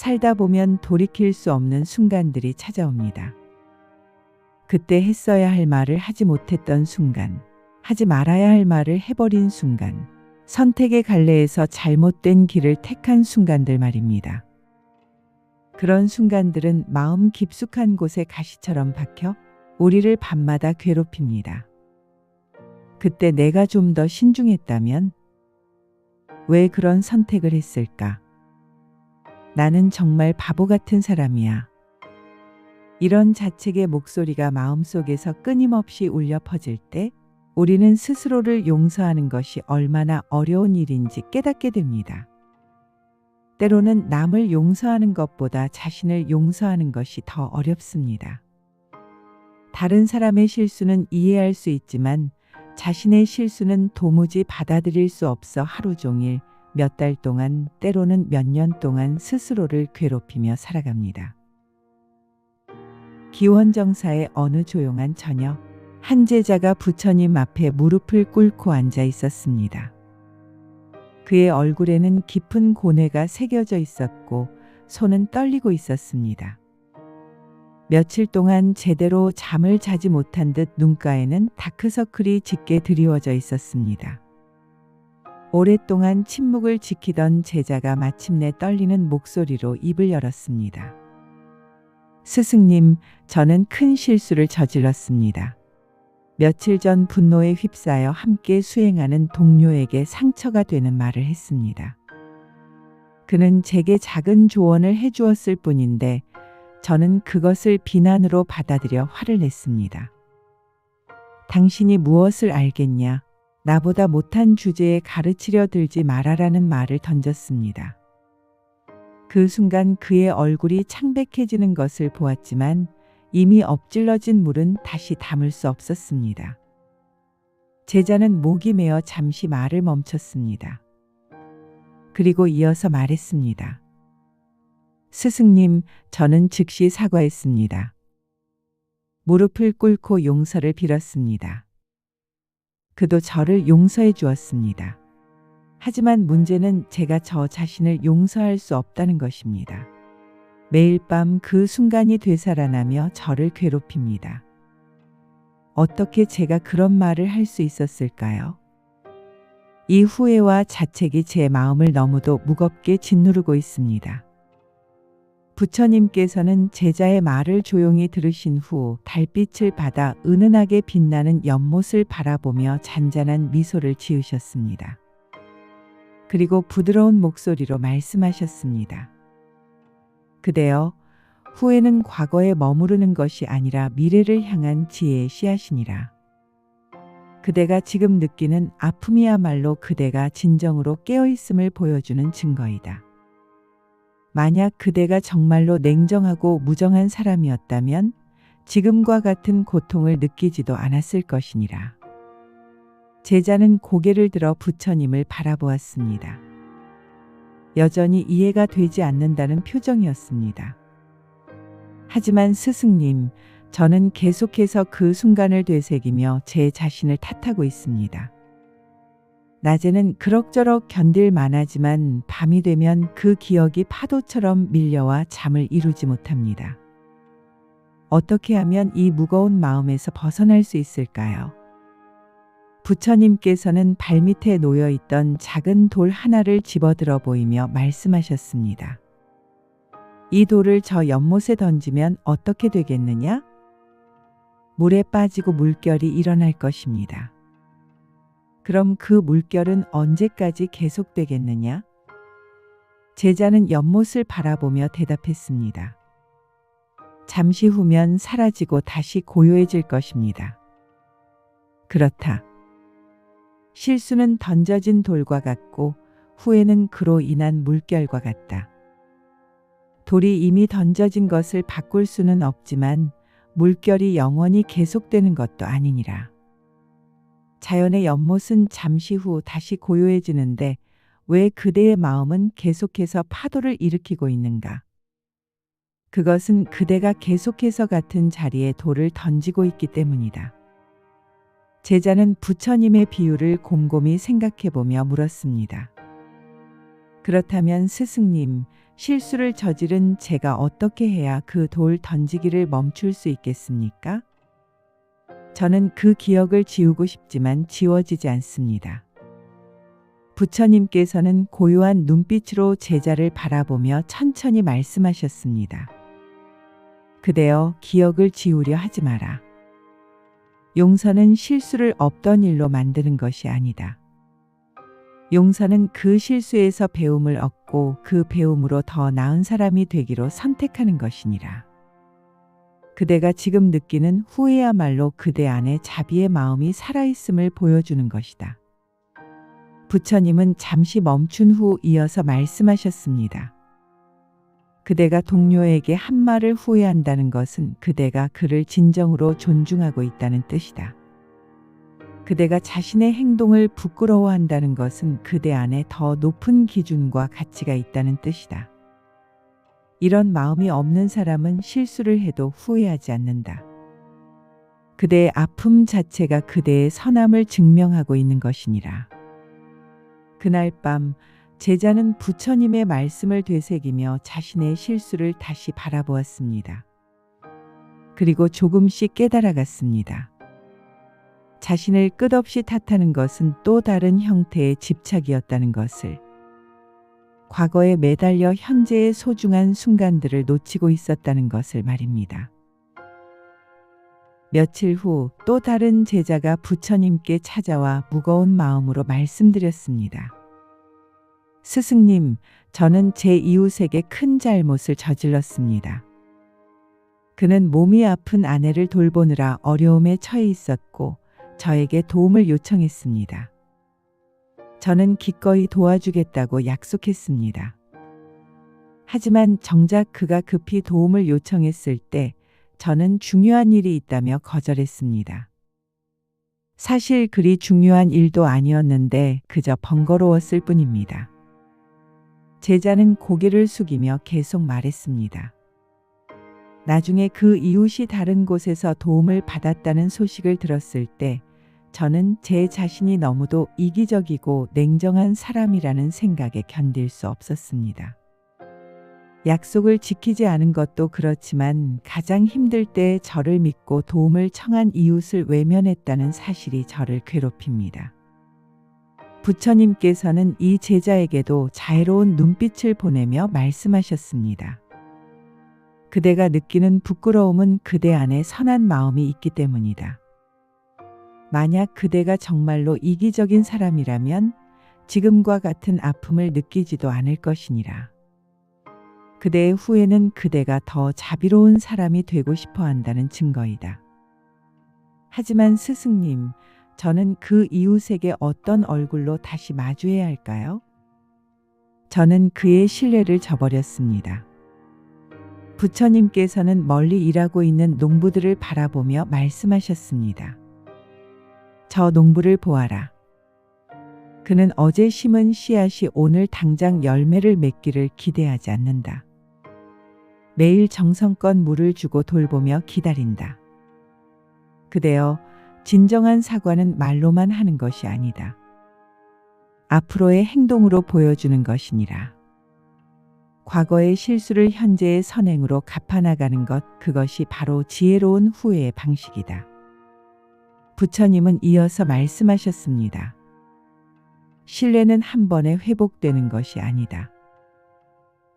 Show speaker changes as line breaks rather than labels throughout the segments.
살다 보면 돌이킬 수 없는 순간들이 찾아옵니다. 그때 했어야 할 말을 하지 못했던 순간, 하지 말아야 할 말을 해버린 순간, 선택의 갈래에서 잘못된 길을 택한 순간들 말입니다. 그런 순간들은 마음 깊숙한 곳에 가시처럼 박혀 우리를 밤마다 괴롭힙니다. 그때 내가 좀 더 신중했다면 왜 그런 선택을 했을까? 나는 정말 바보 같은 사람이야. 이런 자책의 목소리가 마음속에서 끊임없이 울려 퍼질 때 우리는 스스로를 용서하는 것이 얼마나 어려운 일인지 깨닫게 됩니다. 때로는 남을 용서하는 것보다 자신을 용서하는 것이 더 어렵습니다. 다른 사람의 실수는 이해할 수 있지만 자신의 실수는 도무지 받아들일 수 없어 하루 종일 몇 달 동안 때로는 몇 년 동안 스스로를 괴롭히며 살아갑니다. 기원정사의 어느 조용한 저녁, 한 제자가 부처님 앞에 무릎을 꿇고 앉아 있었습니다. 그의 얼굴에는 깊은 고뇌가 새겨져 있었고 손은 떨리고 있었습니다. 며칠 동안 제대로 잠을 자지 못한 듯 눈가에는 다크서클이 짙게 드리워져 있었습니다. 오랫동안 침묵을 지키던 제자가 마침내 떨리는 목소리로 입을 열었습니다. 스승님, 저는 큰 실수를 저질렀습니다. 며칠 전 분노에 휩싸여 함께 수행하는 동료에게 상처가 되는 말을 했습니다. 그는 제게 작은 조언을 해주었을 뿐인데 저는 그것을 비난으로 받아들여 화를 냈습니다. 당신이 무엇을 알겠냐? 나보다 못한 주제에 가르치려 들지 말아라는 말을 던졌습니다. 그 순간 그의 얼굴이 창백해지는 것을 보았지만 이미 엎질러진 물은 다시 담을 수 없었습니다. 제자는 목이 메어 잠시 말을 멈췄습니다. 그리고 이어서 말했습니다. 스승님, 저는 즉시 사과했습니다. 무릎을 꿇고 용서를 빌었습니다. 그도 저를 용서해 주었습니다. 하지만 문제는 제가 저 자신을 용서할 수 없다는 것입니다. 매일 밤 그 순간이 되살아나며 저를 괴롭힙니다. 어떻게 제가 그런 말을 할 수 있었을까요? 이 후회와 자책이 제 마음을 너무도 무겁게 짓누르고 있습니다. 부처님께서는 제자의 말을 조용히 들으신 후 달빛을 받아 은은하게 빛나는 연못을 바라보며 잔잔한 미소를 지으셨습니다. 그리고 부드러운 목소리로 말씀하셨습니다. 그대여, 후회는 과거에 머무르는 것이 아니라 미래를 향한 지혜의 씨앗이니라. 그대가 지금 느끼는 아픔이야말로 그대가 진정으로 깨어있음을 보여주는 증거이다. 만약 그대가 정말로 냉정하고 무정한 사람이었다면 지금과 같은 고통을 느끼지도 않았을 것이니라. 제자는 고개를 들어 부처님을 바라보았습니다. 여전히 이해가 되지 않는다는 표정이었습니다. 하지만 스승님, 저는 계속해서 그 순간을 되새기며 제 자신을 탓하고 있습니다. 낮에는 그럭저럭 견딜 만하지만 밤이 되면 그 기억이 파도처럼 밀려와 잠을 이루지 못합니다. 어떻게 하면 이 무거운 마음에서 벗어날 수 있을까요? 부처님께서는 발밑에 놓여 있던 작은 돌 하나를 집어들어 보이며 말씀하셨습니다. 이 돌을 저 연못에 던지면 어떻게 되겠느냐? 물에 빠지고 물결이 일어날 것입니다. 그럼 그 물결은 언제까지 계속되겠느냐? 제자는 연못을 바라보며 대답했습니다. 잠시 후면 사라지고 다시 고요해질 것입니다. 그렇다. 실수는 던져진 돌과 같고 후회는 그로 인한 물결과 같다. 돌이 이미 던져진 것을 바꿀 수는 없지만 물결이 영원히 계속되는 것도 아니니라. 자연의 연못은 잠시 후 다시 고요해지는데 왜 그대의 마음은 계속해서 파도를 일으키고 있는가? 그것은 그대가 계속해서 같은 자리에 돌을 던지고 있기 때문이다. 제자는 부처님의 비유를 곰곰이 생각해 보며 물었습니다. 그렇다면 스승님, 실수를 저지른 제가 어떻게 해야 그 돌 던지기를 멈출 수 있겠습니까? 저는 그 기억을 지우고 싶지만 지워지지 않습니다. 부처님께서는 고요한 눈빛으로 제자를 바라보며 천천히 말씀하셨습니다. 그대여 기억을 지우려 하지 마라. 용서는 실수를 없던 일로 만드는 것이 아니다. 용서는 그 실수에서 배움을 얻고 그 배움으로 더 나은 사람이 되기로 선택하는 것이니라. 그대가 지금 느끼는 후회야말로 그대 안에 자비의 마음이 살아있음을 보여주는 것이다. 부처님은 잠시 멈춘 후 이어서 말씀하셨습니다. 그대가 동료에게 한 말을 후회한다는 것은 그대가 그를 진정으로 존중하고 있다는 뜻이다. 그대가 자신의 행동을 부끄러워한다는 것은 그대 안에 더 높은 기준과 가치가 있다는 뜻이다. 이런 마음이 없는 사람은 실수를 해도 후회하지 않는다. 그대의 아픔 자체가 그대의 선함을 증명하고 있는 것이니라. 그날 밤 제자는 부처님의 말씀을 되새기며 자신의 실수를 다시 바라보았습니다. 그리고 조금씩 깨달아갔습니다. 자신을 끝없이 탓하는 것은 또 다른 형태의 집착이었다는 것을 과거에 매달려 현재의 소중한 순간들을 놓치고 있었다는 것을 말입니다. 며칠 후 또 다른 제자가 부처님께 찾아와 무거운 마음으로 말씀드렸습니다. 스승님, 저는 제 이웃에게 큰 잘못을 저질렀습니다. 그는 몸이 아픈 아내를 돌보느라 어려움에 처해 있었고 저에게 도움을 요청했습니다. 저는 기꺼이 도와주겠다고 약속했습니다. 하지만 정작 그가 급히 도움을 요청했을 때 저는 중요한 일이 있다며 거절했습니다. 사실 그리 중요한 일도 아니었는데 그저 번거로웠을 뿐입니다. 제자는 고개를 숙이며 계속 말했습니다. 나중에 그 이웃이 다른 곳에서 도움을 받았다는 소식을 들었을 때 저는 제 자신이 너무도 이기적이고 냉정한 사람이라는 생각에 견딜 수 없었습니다. 약속을 지키지 않은 것도 그렇지만 가장 힘들 때 저를 믿고 도움을 청한 이웃을 외면했다는 사실이 저를 괴롭힙니다. 부처님께서는 이 제자에게도 자애로운 눈빛을 보내며 말씀하셨습니다. 그대가 느끼는 부끄러움은 그대 안에 선한 마음이 있기 때문이다. 만약 그대가 정말로 이기적인 사람이라면 지금과 같은 아픔을 느끼지도 않을 것이니라. 그대의 후회는 그대가 더 자비로운 사람이 되고 싶어 한다는 증거이다. 하지만 스승님, 저는 그 이웃에게 어떤 얼굴로 다시 마주해야 할까요? 저는 그의 신뢰를 저버렸습니다. 부처님께서는 멀리 일하고 있는 농부들을 바라보며 말씀하셨습니다. 저 농부를 보아라. 그는 어제 심은 씨앗이 오늘 당장 열매를 맺기를 기대하지 않는다. 매일 정성껏 물을 주고 돌보며 기다린다. 그대여, 진정한 사과는 말로만 하는 것이 아니다. 앞으로의 행동으로 보여주는 것이니라. 과거의 실수를 현재의 선행으로 갚아나가는 것, 그것이 바로 지혜로운 후회의 방식이다. 부처님은 이어서 말씀하셨습니다. 신뢰는 한 번에 회복되는 것이 아니다.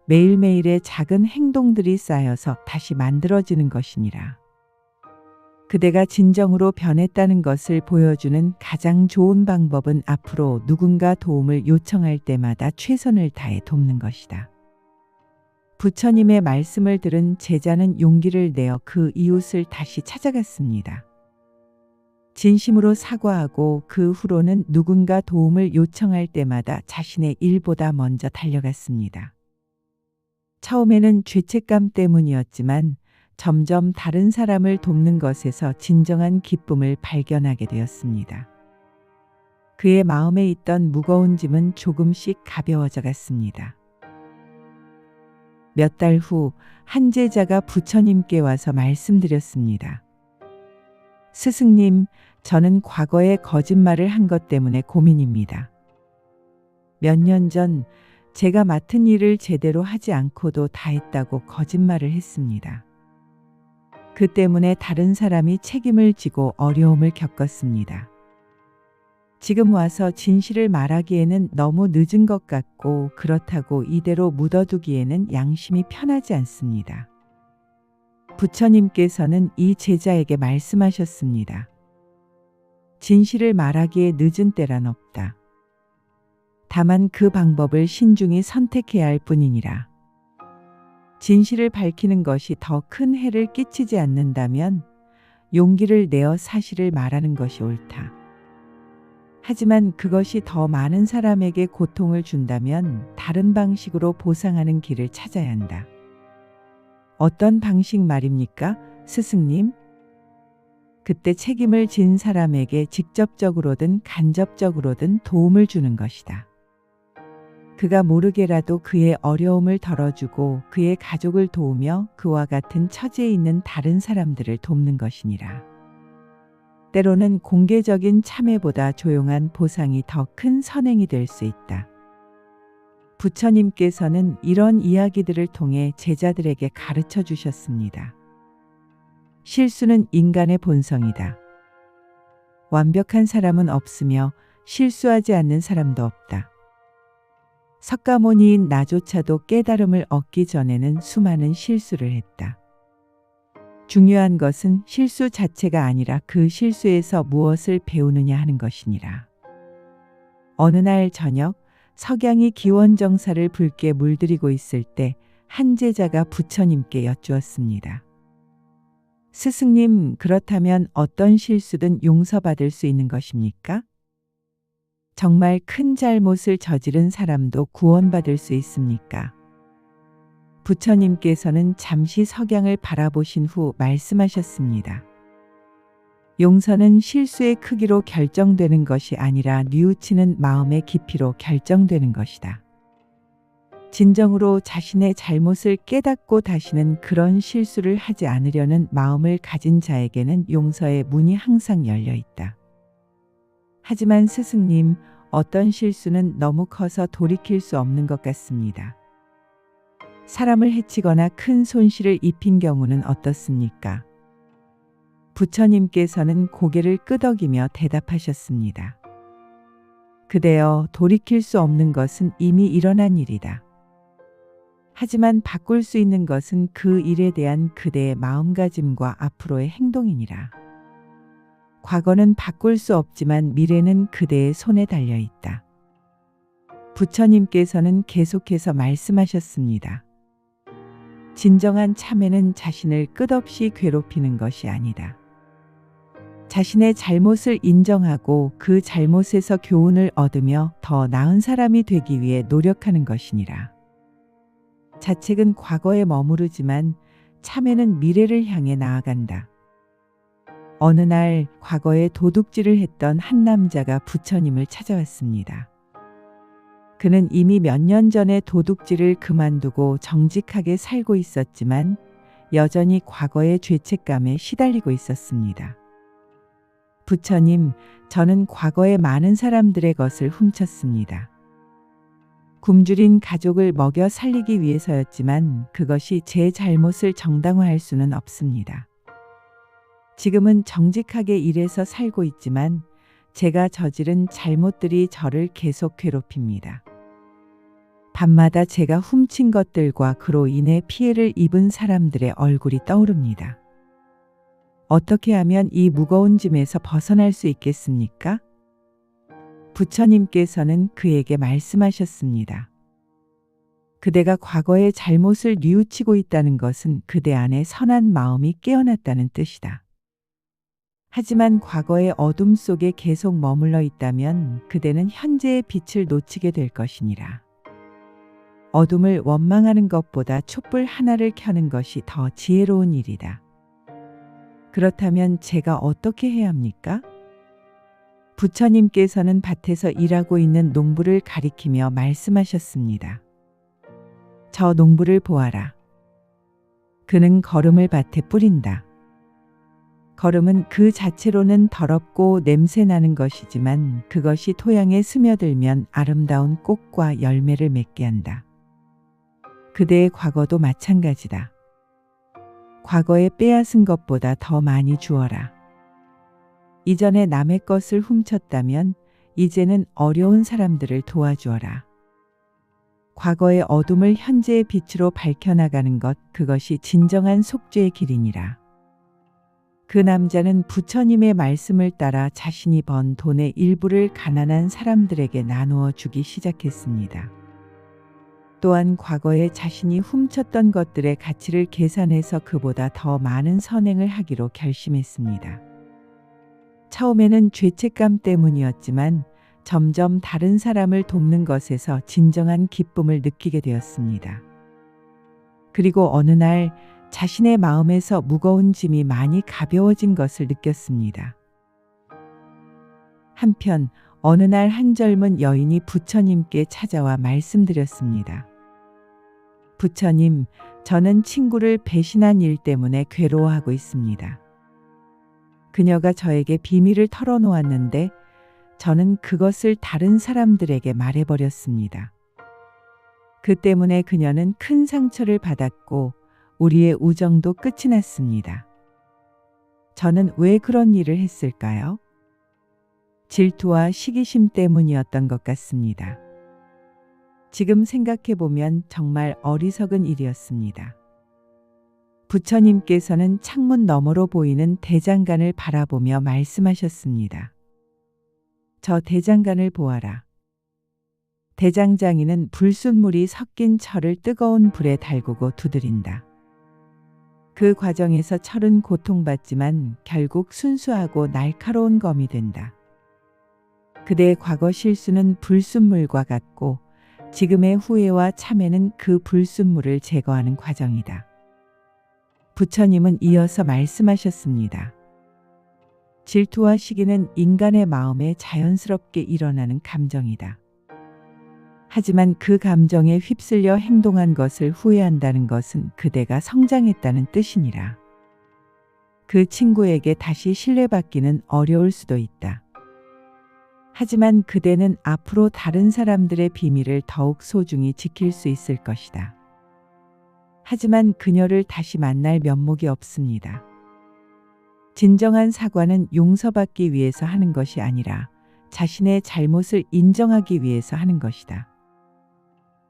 매일매일의 작은 행동들이 쌓여서 다시 만들어지는 것이니라. 그대가 진정으로 변했다는 것을 보여주는 가장 좋은 방법은 앞으로 누군가 도움을 요청할 때마다 최선을 다해 돕는 것이다. 부처님의 말씀을 들은 제자는 용기를 내어 그 이웃을 다시 찾아갔습니다. 진심으로 사과하고 그 후로는 누군가 도움을 요청할 때마다 자신의 일보다 먼저 달려갔습니다. 처음에는 죄책감 때문이었지만 점점 다른 사람을 돕는 것에서 진정한 기쁨을 발견하게 되었습니다. 그의 마음에 있던 무거운 짐은 조금씩 가벼워져 갔습니다. 몇 달 후 한 제자가 부처님께 와서 말씀드렸습니다. 스승님, 저는 과거에 거짓말을 한 것 때문에 고민입니다. 몇 년 전 제가 맡은 일을 제대로 하지 않고도 다 했다고 거짓말을 했습니다. 그 때문에 다른 사람이 책임을 지고 어려움을 겪었습니다. 지금 와서 진실을 말하기에는 너무 늦은 것 같고 그렇다고 이대로 묻어두기에는 양심이 편하지 않습니다. 부처님께서는 이 제자에게 말씀하셨습니다. 진실을 말하기에 늦은 때란 없다. 다만 그 방법을 신중히 선택해야 할 뿐이니라. 진실을 밝히는 것이 더 큰 해를 끼치지 않는다면 용기를 내어 사실을 말하는 것이 옳다. 하지만 그것이 더 많은 사람에게 고통을 준다면 다른 방식으로 보상하는 길을 찾아야 한다. 어떤 방식 말입니까, 스승님? 그때 책임을 진 사람에게 직접적으로든 간접적으로든 도움을 주는 것이다. 그가 모르게라도 그의 어려움을 덜어주고 그의 가족을 도우며 그와 같은 처지에 있는 다른 사람들을 돕는 것이니라. 때로는 공개적인 참회보다 조용한 보상이 더 큰 선행이 될 수 있다. 부처님께서는 이런 이야기들을 통해 제자들에게 가르쳐 주셨습니다. 실수는 인간의 본성이다. 완벽한 사람은 없으며 실수하지 않는 사람도 없다. 석가모니인 나조차도 깨달음을 얻기 전에는 수많은 실수를 했다. 중요한 것은 실수 자체가 아니라 그 실수에서 무엇을 배우느냐 하는 것이니라. 어느 날 저녁 석양이 기원정사를 붉게 물들이고 있을 때 한 제자가 부처님께 여쭈었습니다. 스승님, 그렇다면 어떤 실수든 용서받을 수 있는 것입니까? 정말 큰 잘못을 저지른 사람도 구원받을 수 있습니까? 부처님께서는 잠시 석양을 바라보신 후 말씀하셨습니다. 용서는 실수의 크기로 결정되는 것이 아니라 뉘우치는 마음의 깊이로 결정되는 것이다. 진정으로 자신의 잘못을 깨닫고 다시는 그런 실수를 하지 않으려는 마음을 가진 자에게는 용서의 문이 항상 열려 있다. 하지만 스승님, 어떤 실수는 너무 커서 돌이킬 수 없는 것 같습니다. 사람을 해치거나 큰 손실을 입힌 경우는 어떻습니까? 부처님께서는 고개를 끄덕이며 대답하셨습니다. 그대여 돌이킬 수 없는 것은 이미 일어난 일이다. 하지만 바꿀 수 있는 것은 그 일에 대한 그대의 마음가짐과 앞으로의 행동이니라. 과거는 바꿀 수 없지만 미래는 그대의 손에 달려 있다. 부처님께서는 계속해서 말씀하셨습니다. 진정한 참회는 자신을 끝없이 괴롭히는 것이 아니다. 자신의 잘못을 인정하고 그 잘못에서 교훈을 얻으며 더 나은 사람이 되기 위해 노력하는 것이니라. 자책은 과거에 머무르지만 참회는 미래를 향해 나아간다. 어느 날 과거에 도둑질을 했던 한 남자가 부처님을 찾아왔습니다. 그는 이미 몇 년 전에 도둑질을 그만두고 정직하게 살고 있었지만 여전히 과거의 죄책감에 시달리고 있었습니다. 부처님, 저는 과거에 많은 사람들의 것을 훔쳤습니다. 굶주린 가족을 먹여 살리기 위해서였지만 그것이 제 잘못을 정당화할 수는 없습니다. 지금은 정직하게 일해서 살고 있지만 제가 저지른 잘못들이 저를 계속 괴롭힙니다. 밤마다 제가 훔친 것들과 그로 인해 피해를 입은 사람들의 얼굴이 떠오릅니다. 어떻게 하면 이 무거운 짐에서 벗어날 수 있겠습니까? 부처님께서는 그에게 말씀하셨습니다. 그대가 과거의 잘못을 뉘우치고 있다는 것은 그대 안에 선한 마음이 깨어났다는 뜻이다. 하지만 과거의 어둠 속에 계속 머물러 있다면 그대는 현재의 빛을 놓치게 될 것이니라. 어둠을 원망하는 것보다 촛불 하나를 켜는 것이 더 지혜로운 일이다. 그렇다면 제가 어떻게 해야 합니까? 부처님께서는 밭에서 일하고 있는 농부를 가리키며 말씀하셨습니다. 저 농부를 보아라. 그는 거름을 밭에 뿌린다. 걸음은 그 자체로는 더럽고 냄새나는 것이지만 그것이 토양에 스며들면 아름다운 꽃과 열매를 맺게 한다. 그대의 과거도 마찬가지다. 과거에 빼앗은 것보다 더 많이 주어라. 이전에 남의 것을 훔쳤다면 이제는 어려운 사람들을 도와주어라. 과거의 어둠을 현재의 빛으로 밝혀나가는 것, 그것이 진정한 속죄의 길이니라. 그 남자는 부처님의 말씀을 따라 자신이 번 돈의 일부를 가난한 사람들에게 나누어 주기 시작했습니다. 또한 과거에 자신이 훔쳤던 것들의 가치를 계산해서 그보다 더 많은 선행을 하기로 결심했습니다. 처음에는 죄책감 때문이었지만 점점 다른 사람을 돕는 것에서 진정한 기쁨을 느끼게 되었습니다. 그리고 어느 날 자신의 마음에서 무거운 짐이 많이 가벼워진 것을 느꼈습니다. 한편 어느 날 한 젊은 여인이 부처님께 찾아와 말씀드렸습니다. 부처님, 저는 친구를 배신한 일 때문에 괴로워하고 있습니다. 그녀가 저에게 비밀을 털어놓았는데 저는 그것을 다른 사람들에게 말해버렸습니다. 그 때문에 그녀는 큰 상처를 받았고 우리의 우정도 끝이 났습니다. 저는 왜 그런 일을 했을까요? 질투와 시기심 때문이었던 것 같습니다. 지금 생각해보면 정말 어리석은 일이었습니다. 부처님께서는 창문 너머로 보이는 대장간을 바라보며 말씀하셨습니다. 저 대장간을 보아라. 대장장이는 불순물이 섞인 철을 뜨거운 불에 달구고 두드린다. 그 과정에서 철은 고통받지만 결국 순수하고 날카로운 검이 된다. 그대의 과거 실수는 불순물과 같고 지금의 후회와 참회는 그 불순물을 제거하는 과정이다. 부처님은 이어서 말씀하셨습니다. 질투와 시기는 인간의 마음에 자연스럽게 일어나는 감정이다. 하지만 그 감정에 휩쓸려 행동한 것을 후회한다는 것은 그대가 성장했다는 뜻이니라. 그 친구에게 다시 신뢰받기는 어려울 수도 있다. 하지만 그대는 앞으로 다른 사람들의 비밀을 더욱 소중히 지킬 수 있을 것이다. 하지만 그녀를 다시 만날 면목이 없습니다. 진정한 사과는 용서받기 위해서 하는 것이 아니라 자신의 잘못을 인정하기 위해서 하는 것이다.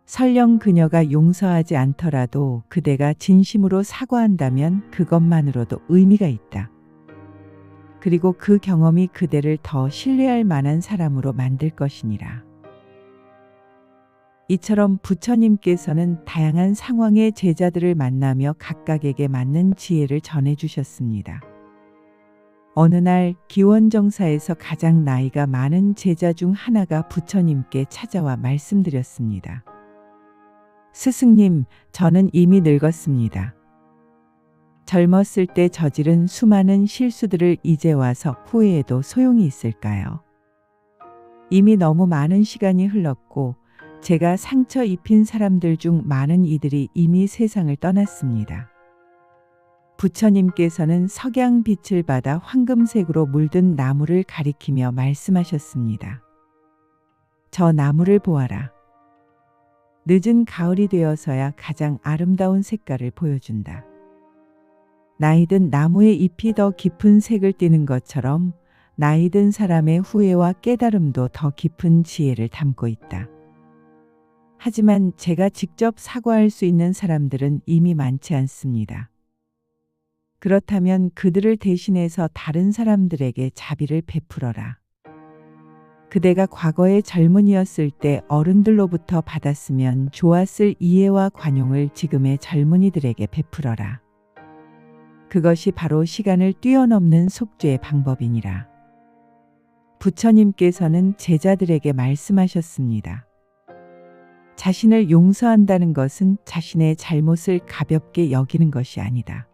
설령 그녀가 용서하지 않더라도 그대가 진심으로 사과한다면 그것만으로도 의미가 있다. 그리고 그 경험이 그대를 더 신뢰할 만한 사람으로 만들 것이니라. 이처럼 부처님께서는 다양한 상황의 제자들을 만나며 각각에게 맞는 지혜를 전해 주셨습니다. 어느 날 기원정사에서 가장 나이가 많은 제자 중 하나가 부처님께 찾아와 말씀드렸습니다. 스승님, 저는 이미 늙었습니다. 젊었을 때 저지른 수많은 실수들을 이제 와서 후회해도 소용이 있을까요? 이미 너무 많은 시간이 흘렀고 제가 상처 입힌 사람들 중 많은 이들이 이미 세상을 떠났습니다. 부처님께서는 석양 빛을 받아 황금색으로 물든 나무를 가리키며 말씀하셨습니다. 저 나무를 보아라. 늦은 가을이 되어서야 가장 아름다운 색깔을 보여준다. 나이든 나무의 잎이 더 깊은 색을 띠는 것처럼 나이든 사람의 후회와 깨달음도 더 깊은 지혜를 담고 있다. 하지만 제가 직접 사과할 수 있는 사람들은 이미 많지 않습니다. 그렇다면 그들을 대신해서 다른 사람들에게 자비를 베풀어라. 그대가 과거의 젊은이였을 때 어른들로부터 받았으면 좋았을 이해와 관용을 지금의 젊은이들에게 베풀어라. 그것이 바로 시간을 뛰어넘는 속죄의 방법이니라. 부처님께서는 제자들에게 말씀하셨습니다. 자신을 용서한다는 것은 자신의 잘못을 가볍게 여기는 것이 아니다.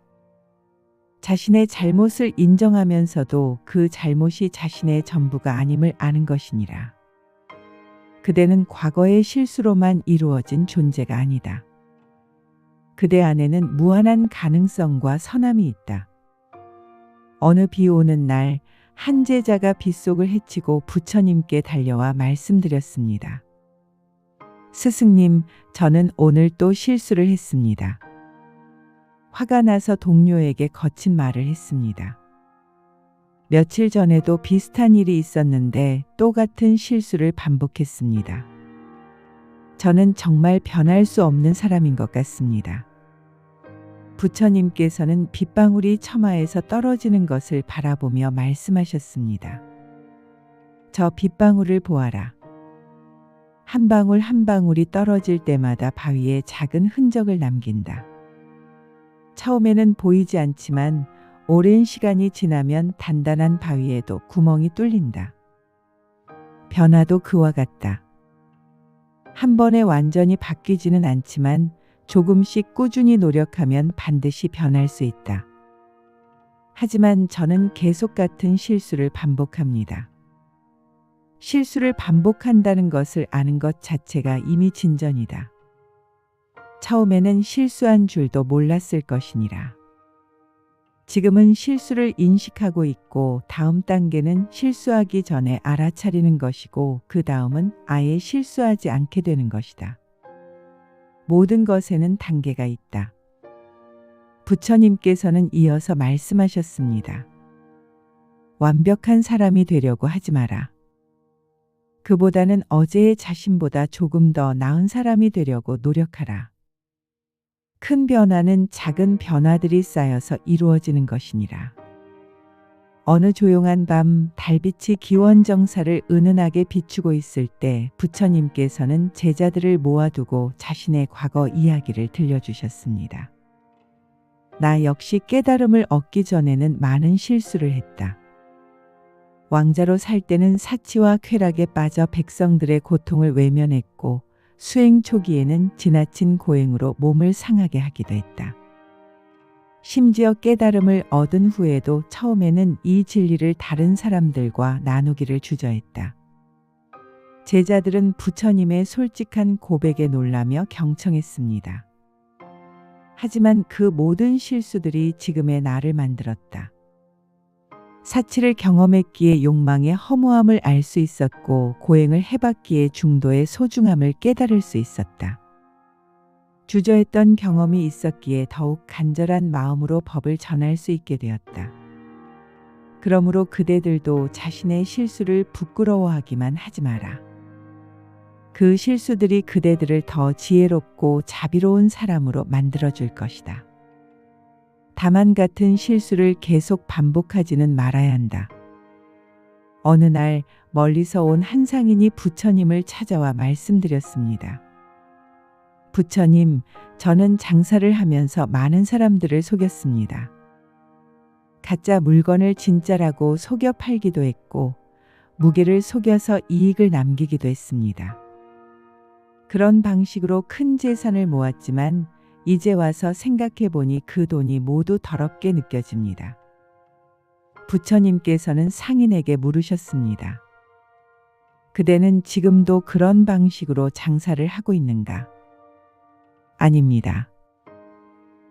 자신의 잘못을 인정하면서도 그 잘못이 자신의 전부가 아님을 아는 것이니라. 그대는 과거의 실수로만 이루어진 존재가 아니다. 그대 안에는 무한한 가능성과 선함이 있다. 어느 비 오는 날, 한 제자가 빗속을 헤치고 부처님께 달려와 말씀드렸습니다. 스승님, 저는 오늘 또 실수를 했습니다. 화가 나서 동료에게 거친 말을 했습니다. 며칠 전에도 비슷한 일이 있었는데 또 같은 실수를 반복했습니다. 저는 정말 변할 수 없는 사람인 것 같습니다. 부처님께서는 빗방울이 처마에서 떨어지는 것을 바라보며 말씀하셨습니다. 저 빗방울을 보아라. 한 방울 한 방울이 떨어질 때마다 바위에 작은 흔적을 남긴다. 처음에는 보이지 않지만 오랜 시간이 지나면 단단한 바위에도 구멍이 뚫린다. 변화도 그와 같다. 한 번에 완전히 바뀌지는 않지만 조금씩 꾸준히 노력하면 반드시 변할 수 있다. 하지만 저는 계속 같은 실수를 반복합니다. 실수를 반복한다는 것을 아는 것 자체가 이미 진전이다. 처음에는 실수한 줄도 몰랐을 것이니라. 지금은 실수를 인식하고 있고 다음 단계는 실수하기 전에 알아차리는 것이고 그 다음은 아예 실수하지 않게 되는 것이다. 모든 것에는 단계가 있다. 부처님께서는 이어서 말씀하셨습니다. 완벽한 사람이 되려고 하지 마라. 그보다는 어제의 자신보다 조금 더 나은 사람이 되려고 노력하라. 큰 변화는 작은 변화들이 쌓여서 이루어지는 것이니라. 어느 조용한 밤 달빛이 기원정사를 은은하게 비추고 있을 때 부처님께서는 제자들을 모아두고 자신의 과거 이야기를 들려주셨습니다. 나 역시 깨달음을 얻기 전에는 많은 실수를 했다. 왕자로 살 때는 사치와 쾌락에 빠져 백성들의 고통을 외면했고 수행 초기에는 지나친 고행으로 몸을 상하게 하기도 했다. 심지어 깨달음을 얻은 후에도 처음에는 이 진리를 다른 사람들과 나누기를 주저했다. 제자들은 부처님의 솔직한 고백에 놀라며 경청했습니다. 하지만 그 모든 실수들이 지금의 나를 만들었다. 사치를 경험했기에 욕망의 허무함을 알 수 있었고 고행을 해봤기에 중도의 소중함을 깨달을 수 있었다. 주저했던 경험이 있었기에 더욱 간절한 마음으로 법을 전할 수 있게 되었다. 그러므로 그대들도 자신의 실수를 부끄러워하기만 하지 마라. 그 실수들이 그대들을 더 지혜롭고 자비로운 사람으로 만들어 줄 것이다. 다만 같은 실수를 계속 반복하지는 말아야 한다. 어느 날 멀리서 온 한 상인이 부처님을 찾아와 말씀드렸습니다. 부처님, 저는 장사를 하면서 많은 사람들을 속였습니다. 가짜 물건을 진짜라고 속여 팔기도 했고, 무게를 속여서 이익을 남기기도 했습니다. 그런 방식으로 큰 재산을 모았지만, 이제 와서 생각해 보니 그 돈이 모두 더럽게 느껴집니다. 부처님께서는 상인에게 물으셨습니다. 그대는 지금도 그런 방식으로 장사를 하고 있는가? 아닙니다.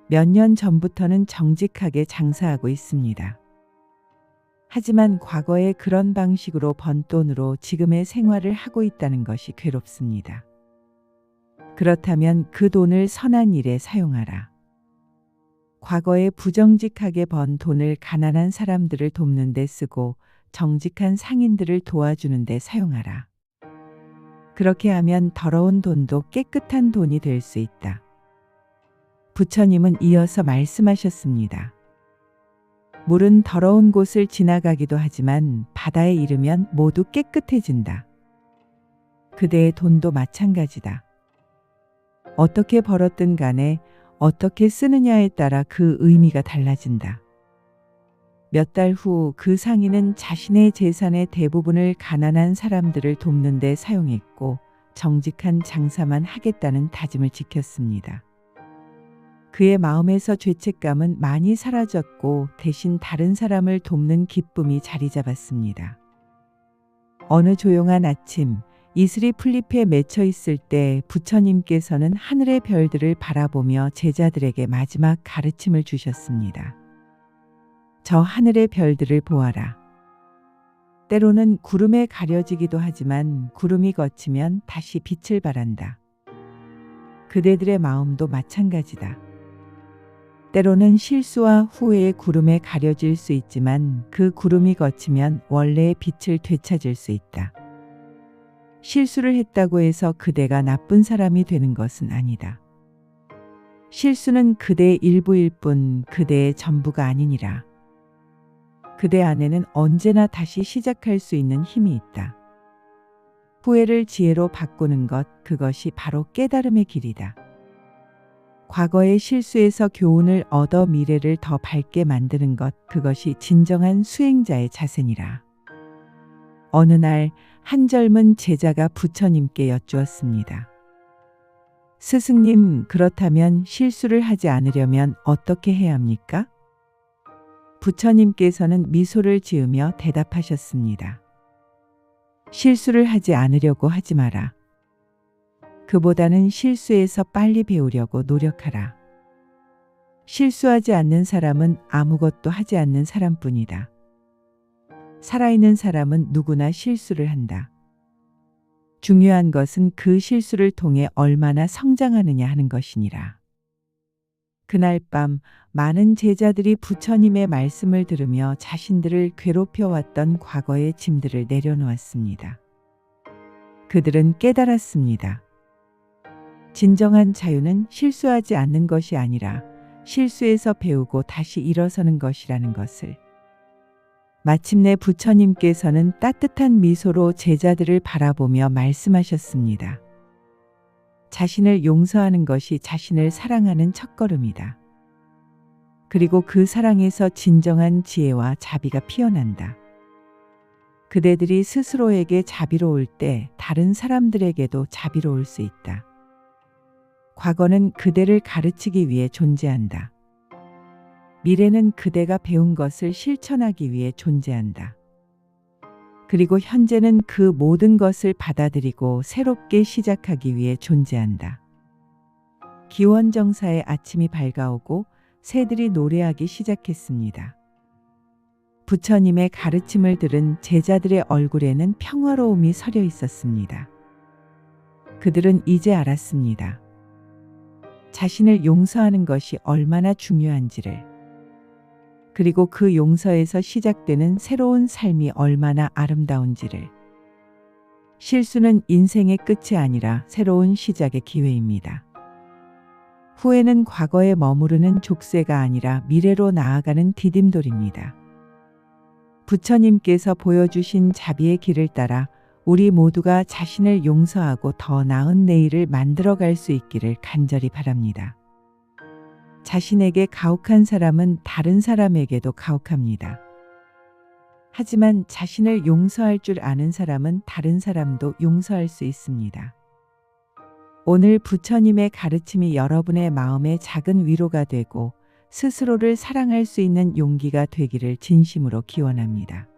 몇 년 전부터는 정직하게 장사하고 있습니다. 하지만 과거에 그런 방식으로 번 돈으로 지금의 생활을 하고 있다는 것이 괴롭습니다. 그렇다면 그 돈을 선한 일에 사용하라. 과거에 부정직하게 번 돈을 가난한 사람들을 돕는 데 쓰고 정직한 상인들을 도와주는 데 사용하라. 그렇게 하면 더러운 돈도 깨끗한 돈이 될 수 있다. 부처님은 이어서 말씀하셨습니다. 물은 더러운 곳을 지나가기도 하지만 바다에 이르면 모두 깨끗해진다. 그대의 돈도 마찬가지다. 어떻게 벌었든 간에 어떻게 쓰느냐에 따라 그 의미가 달라진다. 몇 달 후 그 상인은 자신의 재산의 대부분을 가난한 사람들을 돕는 데 사용했고 정직한 장사만 하겠다는 다짐을 지켰습니다. 그의 마음에서 죄책감은 많이 사라졌고 대신 다른 사람을 돕는 기쁨이 자리 잡았습니다. 어느 조용한 아침, 이슬이 풀잎에 맺혀 있을 때 부처님께서는 하늘의 별들을 바라보며 제자들에게 마지막 가르침을 주셨습니다. 저 하늘의 별들을 보아라. 때로는 구름에 가려지기도 하지만 구름이 걷히면 다시 빛을 발한다. 그대들의 마음도 마찬가지다. 때로는 실수와 후회의 구름에 가려질 수 있지만 그 구름이 걷히면 원래의 빛을 되찾을 수 있다. 실수를 했다고 해서 그대가 나쁜 사람이 되는 것은 아니다. 실수는 그대의 일부일 뿐 그대의 전부가 아니니라. 그대 안에는 언제나 다시 시작할 수 있는 힘이 있다. 후회를 지혜로 바꾸는 것, 그것이 바로 깨달음의 길이다. 과거의 실수에서 교훈을 얻어 미래를 더 밝게 만드는 것, 그것이 진정한 수행자의 자세니라. 어느 날, 한 젊은 제자가 부처님께 여쭈었습니다. 스승님, 그렇다면 실수를 하지 않으려면 어떻게 해야 합니까? 부처님께서는 미소를 지으며 대답하셨습니다. 실수를 하지 않으려고 하지 마라. 그보다는 실수에서 빨리 배우려고 노력하라. 실수하지 않는 사람은 아무것도 하지 않는 사람뿐이다. 살아있는 사람은 누구나 실수를 한다. 중요한 것은 그 실수를 통해 얼마나 성장하느냐 하는 것이니라. 그날 밤 많은 제자들이 부처님의 말씀을 들으며 자신들을 괴롭혀왔던 과거의 짐들을 내려놓았습니다. 그들은 깨달았습니다. 진정한 자유는 실수하지 않는 것이 아니라 실수에서 배우고 다시 일어서는 것이라는 것을. 마침내 부처님께서는 따뜻한 미소로 제자들을 바라보며 말씀하셨습니다. 자신을 용서하는 것이 자신을 사랑하는 첫걸음이다. 그리고 그 사랑에서 진정한 지혜와 자비가 피어난다. 그대들이 스스로에게 자비로울 때 다른 사람들에게도 자비로울 수 있다. 과거는 그대를 가르치기 위해 존재한다. 미래는 그대가 배운 것을 실천하기 위해 존재한다. 그리고 현재는 그 모든 것을 받아들이고 새롭게 시작하기 위해 존재한다. 기원정사의 아침이 밝아오고 새들이 노래하기 시작했습니다. 부처님의 가르침을 들은 제자들의 얼굴에는 평화로움이 서려 있었습니다. 그들은 이제 알았습니다. 자신을 용서하는 것이 얼마나 중요한지를, 그리고 그 용서에서 시작되는 새로운 삶이 얼마나 아름다운지를. 실수는 인생의 끝이 아니라 새로운 시작의 기회입니다. 후회는 과거에 머무르는 족쇄가 아니라 미래로 나아가는 디딤돌입니다. 부처님께서 보여주신 자비의 길을 따라 우리 모두가 자신을 용서하고 더 나은 내일을 만들어갈 수 있기를 간절히 바랍니다. 자신에게 가혹한 사람은 다른 사람에게도 가혹합니다. 하지만 자신을 용서할 줄 아는 사람은 다른 사람도 용서할 수 있습니다. 오늘 부처님의 가르침이 여러분의 마음에 작은 위로가 되고 스스로를 사랑할 수 있는 용기가 되기를 진심으로 기원합니다.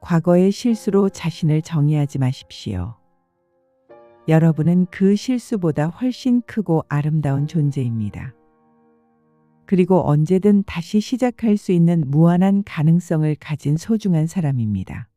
과거의 실수로 자신을 정의하지 마십시오. 여러분은 그 실수보다 훨씬 크고 아름다운 존재입니다. 그리고 언제든 다시 시작할 수 있는 무한한 가능성을 가진 소중한 사람입니다.